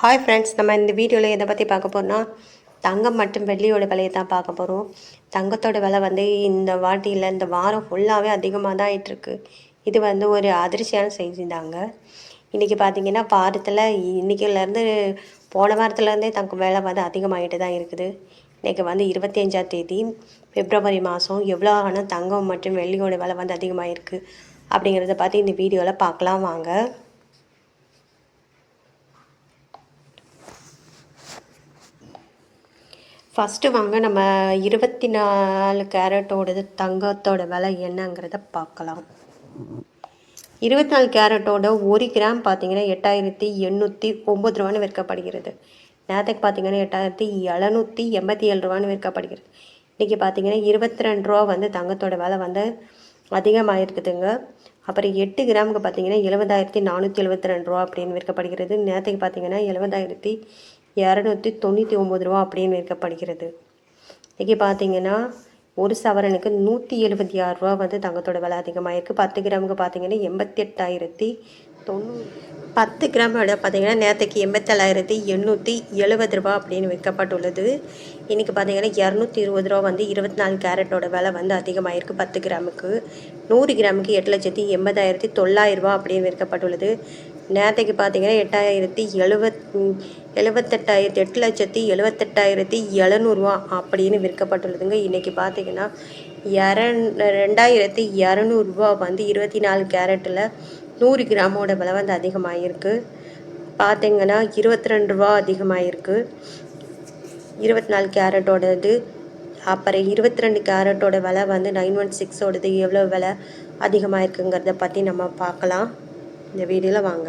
Hi friends நம்ம இந்த வீடியோவில் எதை பற்றி பார்க்க போகிறோம்னா தங்கம் மற்றும் வெள்ளியோட விலையை தான் பார்க்க போகிறோம் தங்கத்தோட விலை வந்து இந்த வாட்டியில் இந்த வாரம் ஃபுல்லாகவே அதிகமாக தான் ஆகிட்டுருக்கு இது வந்து ஒரு அதிர்ச்சியான செய்தி தாங்க. இன்றைக்கி பார்த்தீங்கன்னா வாரத்தில் இன்றைக்கிலேருந்து போன வாரத்துலேருந்தே தங்க விலை வந்து அதிகமாகிட்டு தான் இருக்குது. இன்றைக்கி வந்து இருபத்தஞ்சாம் தேதி பிப்ரவரி மாதம் எவ்வளோ ஆனால் தங்கம் மற்றும் வெள்ளியோட விலை வந்து அதிகமாகிருக்கு அப்படிங்கிறத பார்த்து இந்த வீடியோவில் பார்க்கலாம் வாங்க. ஃபஸ்ட்டு வாங்க நம்ம இருபத்தி நாலு கேரட்டோடது தங்கத்தோட விலை என்னங்கிறத பார்க்கலாம். இருபத்தி நாலு கேரட்டோட ஒரு கிராம் பார்த்தீங்கன்னா எட்டாயிரத்தி எண்ணூற்றி ஒம்பது ரூபான்னு விற்கப்படுகிறது. நேற்றுக்கு பார்த்தீங்கன்னா எட்டாயிரத்தி எழுநூற்றி எண்பத்தி ஏழு ரூபான்னு விற்கப்படுகிறது. இன்றைக்கி பார்த்தீங்கன்னா இருபத்தி ரெண்டு ரூபா வந்து தங்கத்தோட விலை வந்து அதிகமாக இருக்குதுங்க. அப்புறம் எட்டு கிராமுக்கு பார்த்தீங்கன்னா எழுபதாயிரத்தி நானூற்றி எழுபத்தி ரெண்டு ரூபா அப்படின்னு விற்கப்படுகிறது. நேற்றுக்கு பார்த்தீங்கன்னா எழுபதாயிரத்தி இரநூத்தி தொண்ணூற்றி ஒம்பது ரூபா அப்படின்னு விற்கப்படுகிறது. இன்றைக்கி பார்த்தீங்கன்னா ஒரு சவரனுக்கு நூற்றி எழுபத்தி ஆறு ரூபா வந்து தங்கத்தோட விலை அதிகமாக இருக்குது பத்து கிராமுக்கு பார்த்தீங்கன்னா எண்பத்தி எட்டாயிரத்தி தொண்ணூறு பத்து கிராமோட பார்த்தீங்கன்னா நேற்றுக்கு எண்பத்தேழாயிரத்தி எண்ணூற்றி எழுபது ரூபா அப்படின்னு விற்கப்பட்டுள்ளது. இன்றைக்கி பார்த்தீங்கன்னா இரநூத்தி இருபது ரூபா வந்து இருபத்தி நாலு கேரட்டோட விலை வந்து அதிகமாகிருக்கு பத்து கிராமுக்கு. நூறு கிராமுக்கு எட்டு லட்சத்தி எண்பதாயிரத்தி தொள்ளாயிரரூபா அப்படின்னு விற்கப்பட்டுள்ளது. நேற்றுக்கு பார்த்தீங்கன்னா எட்டாயிரத்தி எழுபத் எழுபத்தெட்டாயிரத்தி எட்டு லட்சத்தி எழுபத்தெட்டாயிரத்தி எழுநூறுவா அப்படின்னு விற்கப்பட்டுள்ளதுங்க. இன்றைக்கி பார்த்தீங்கன்னா இரண் ரெண்டாயிரத்தி இரநூறுபா வந்து இருபத்தி நாலு கேரட்டில் நூறு கிராமோட விலை வந்து அதிகமாகிருக்கு பார்த்தீங்கன்னா இருபத்தி ரெண்டு ரூபா அதிகமாகிருக்கு இருபத்தி நாலு கேரட்டோடது அப்புறம் இருபத்தி ரெண்டு கேரட்டோட விலை வந்து நைன் ஒன் சிக்ஸோடது எவ்வளோ விலை அதிகமாக இருக்குங்கிறத பற்றி நம்ம பார்க்கலாம். இந்த வீடியோவில் வாங்க.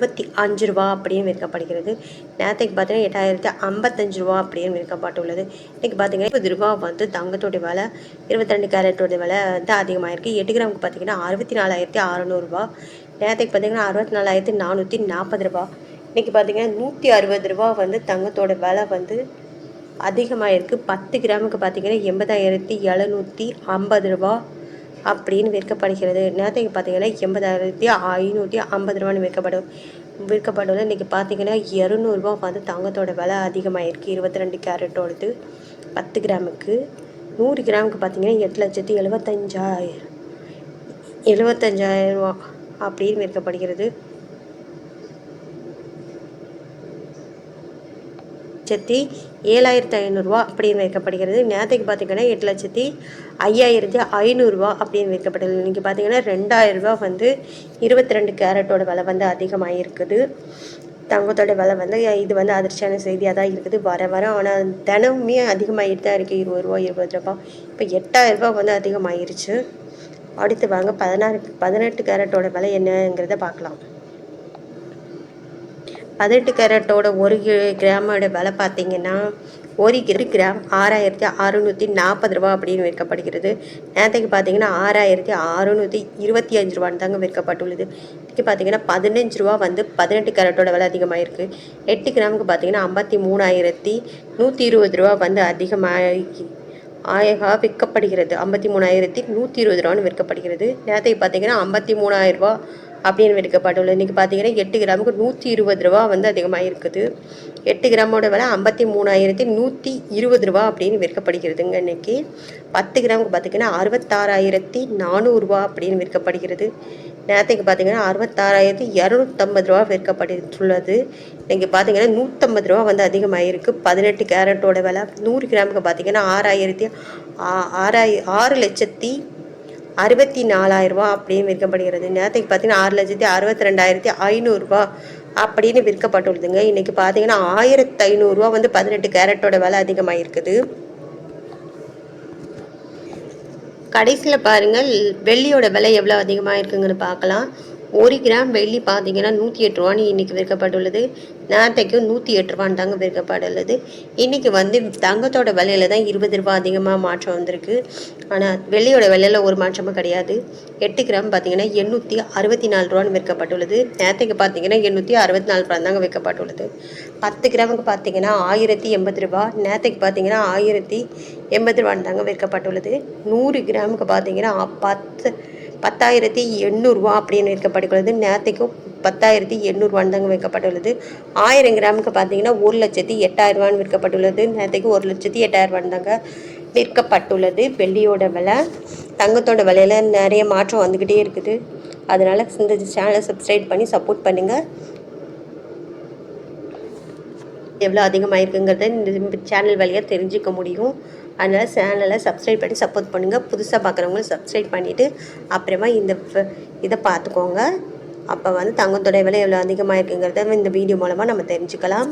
இருபத்தி அஞ்சு ரூபா அப்படின்னு விற்கப்படுகிறது. நேற்றுக்கு பார்த்தீங்கன்னா எட்டாயிரத்தி ஐம்பத்தஞ்சு ரூபா அப்படின்னு விற்கப்பட்டுள்ளது. இன்றைக்கி பார்த்தீங்கன்னா இருபது ரூபா வந்து தங்கத்தோட விலை இருபத்தி ரெண்டு கேரட்டோட விலை வந்து அதிகமாக இருக்குது எட்டு கிராமுக்கு பார்த்தீங்கன்னா அறுபத்தி நாலாயிரத்தி அறநூறுபா நேற்றுக்கு பார்த்தீங்கன்னா அறுபத்தி நாலாயிரத்தி நானூற்றி நாற்பது ரூபா. இன்றைக்கி பார்த்தீங்கன்னா நூற்றி அறுபது ரூபா வந்து தங்கத்தோட விலை வந்து அதிகமாக இருக்குது பத்து கிராமுக்கு பார்த்தீங்கன்னா எண்பதாயிரத்தி எழுநூற்றி ஐம்பது ரூபா. அப்படின்னு விற்கப்படுகிறது. நேரத்துக்கு பார்த்தீங்கன்னா எண்பதாயிரத்தி ஐநூற்றி ஐம்பது ரூபான்னு விற்கப்படும். விற்கப்படுவது இன்றைக்கி பார்த்தீங்கன்னா இரநூறுபா வந்து தங்கத்தோட விலை அதிகமாகிருக்கு இருபத்தி ரெண்டு கேரட்டோடது பத்து கிராமுக்கு. நூறு கிராமுக்கு பார்த்தீங்கன்னா எட்டு லட்சத்தி எழுபத்தஞ்சாயிரம் எழுபத்தஞ்சாயிரம் ரூபா அப்படின்னு விற்கப்படுகிறது. லட்சத்தி ஏழாயிரத்தி ஐநூறுரூவா அப்படின்னு வைக்கப்படுகிறது. நேற்றுக்கு பார்த்தீங்கன்னா எட்டு லட்சத்தி ஐயாயிரத்தி ஐநூறுரூவா அப்படின்னு விற்கப்படுது இன்றைக்கி பார்த்தீங்கன்னா ரெண்டாயிரரூபா வந்து இருபத்தி ரெண்டு கேரட்டோட விலை வந்து அதிகமாக இருக்குது தங்கத்தோட விலை வந்து இது வந்து அதிர்ச்சியான செய்தியாக தான் இருக்குது. வர வர ஆனால் தினமுமே அதிகமாகிட்டு தான் இருக்குது இருபது ரூபா இருபது ரூபா. இப்போ எட்டாயிரரூபா வந்து அதிகமாகிருச்சு அடுத்து வாங்க பதினாறு பதினெட்டு கேரட்டோட விலை என்னங்கிறத பார்க்கலாம். பதினெட்டு கேரட்டோட ஒரு கிராமோட விலை பார்த்தீங்கன்னா ஒரு கிராம் ஆறாயிரத்தி அறுநூற்றி நாற்பது ரூபா அப்படின்னு விற்கப்படுகிறது. நேற்றுக்கு பார்த்தீங்கன்னா ஆறாயிரத்தி அறுநூற்றி இருபத்தி அஞ்சு ரூபான்னு தாங்க விற்கப்பட்டுள்ளது. இன்றைக்கி பார்த்தீங்கன்னா பதினஞ்சு ரூபா வந்து பதினெட்டு கேரட்டோட விலை அதிகமாக இருக்குது எட்டு கிராமுக்கு பார்த்தீங்கன்னா ஐம்பத்தி மூணாயிரத்தி நூற்றி இருபது ரூபா வந்து அதிகமாக ஆயகா விற்கப்படுகிறது. ஐம்பத்தி மூணாயிரத்தி நூற்றி இருபது ரூபான்னு விற்கப்படுகிறது. நேரத்துக்கு பார்த்தீங்கன்னா ஐம்பத்தி மூணாயிரம் ரூபா அப்படின்னு விற்கப்பட்டுள்ளது. இன்றைக்கி பார்த்தீங்கன்னா எட்டு கிராமுக்கு நூற்றி இருபது ரூபா வந்து அதிகமாக இருக்குது எட்டு கிராமோட விலை ஐம்பத்தி மூணாயிரத்தி நூற்றி இருபது ரூபா அப்படின்னு விற்கப்படுகிறதுங்க இன்றைக்கி பத்து கிராமுக்கு பார்த்திங்கன்னா அறுபத்தாறாயிரத்தி நானூறுரூவா அப்படின்னு விற்கப்படுகிறது. நேரத்துக்கு பார்த்தீங்கன்னா அறுபத்தாறாயிரத்தி இரநூத்தம்பது ரூபா விற்கப்பட்டுள்ளது. இன்றைக்கி பார்த்தீங்கன்னா நூற்றம்பது ரூபா வந்து அதிகமாகிருக்கு பதினெட்டு கேரட்டோட விலை நூறு கிராமுக்கு பார்த்தீங்கன்னா ஆறாயிரத்தி ஆறாயிர ஆறு லட்சத்தி அறுபத்தி நாலாயிரரூபா அப்படின்னு விற்கப்படுகிறது. நேரத்துக்கு பார்த்தீங்கன்னா ஆறு லட்சத்தி அறுபத்தி ரெண்டாயிரத்தி ஐநூறுரூவா அப்படின்னு விற்கப்பட்டுள்ளதுங்க. இன்றைக்கி பார்த்தீங்கன்னா ஆயிரத்தி ஐநூறுரூவா வந்து பதினெட்டு கேரட்டோட விலை அதிகமாக இருக்குது கடைசியில் பாருங்கள் வெள்ளியோட விலை எவ்வளோ அதிகமாக இருக்குங்கன்னு பார்க்கலாம். ஒரு கிராம் வெள்ளி பார்த்தீங்கன்னா நூற்றி எட்டு ரூபான்னு இன்றைக்கி விற்கப்பட்டுள்ளது. நேரத்தைக்கும் நூற்றி எட்டு ரூபான்னு தாங்க விற்கப்பட்டுள்ளது. இன்றைக்கி வந்து தங்கத்தோட விலையில தான் இருபது ரூபா அதிகமாக மாற்றம் வந்திருக்கு. ஆனால் வெள்ளியோட விலையில் ஒரு மாற்றமும் கிடையாது. எட்டு கிராம் பார்த்தீங்கன்னா எண்ணூற்றி அறுபத்தி நாலு ரூபான்னு விற்கப்பட்டுள்ளது. நேரத்துக்கு பார்த்தீங்கன்னா எண்ணூற்றி அறுபத்தி நாலு ரூபா தாங்க விற்கப்பட்டுள்ளது. பத்து கிராமுக்கு பார்த்தீங்கன்னா ஆயிரத்தி எண்பது ரூபா. நேரத்துக்கு பார்த்தீங்கன்னா ஆயிரத்தி எண்பது ரூபான்னு தாங்க விற்கப்பட்டுள்ளது. நூறு கிராமுக்கு பார்த்தீங்கன்னா பத்து பத்தாயிரத்தி எண்ணூறுரூவா அப்படின்னு விற்கப்பட்டுள்ளது நேற்றுக்கும் பத்தாயிரத்தி எண்ணூறுவான்னு தாங்க விற்கப்பட்டுள்ளது ஆயிரம் கிராமுக்கு பார்த்தீங்கன்னா ஒரு லட்சத்தி எட்டாயிரரூவான்னு விற்கப்பட்டுள்ளது. நேற்றுக்கு ஒரு லட்சத்தி எட்டாயிரரூவான்னு தாங்க விற்கப்பட்டுள்ளது. வெள்ளியோட விலை தங்கத்தோட விலையில நிறைய மாற்றம் வந்துக்கிட்டே இருக்குது. அதனால் இந்த சேனலை சப்ஸ்கிரைப் பண்ணி சப்போர்ட் பண்ணுங்கள் எவ்வளோ அதிகமாக இருக்குங்கிறத இந்த சேனல் வழியாக தெரிஞ்சுக்க முடியும். அதனால் சேனலை சப்ஸ்கிரைப் பண்ணி சப்போர்ட் பண்ணுங்கள் புதுசாக பார்க்குறவங்க சப்ஸ்கிரைப் பண்ணிவிட்டு அப்புறமா இந்த இதை பார்த்துக்கோங்க. அப்போ வந்து தங்கத்தோட விலை எவ்வளோ அதிகமாக இருக்குங்கிறத இந்த வீடியோ மூலமாக நம்ம தெரிஞ்சுக்கலாம்.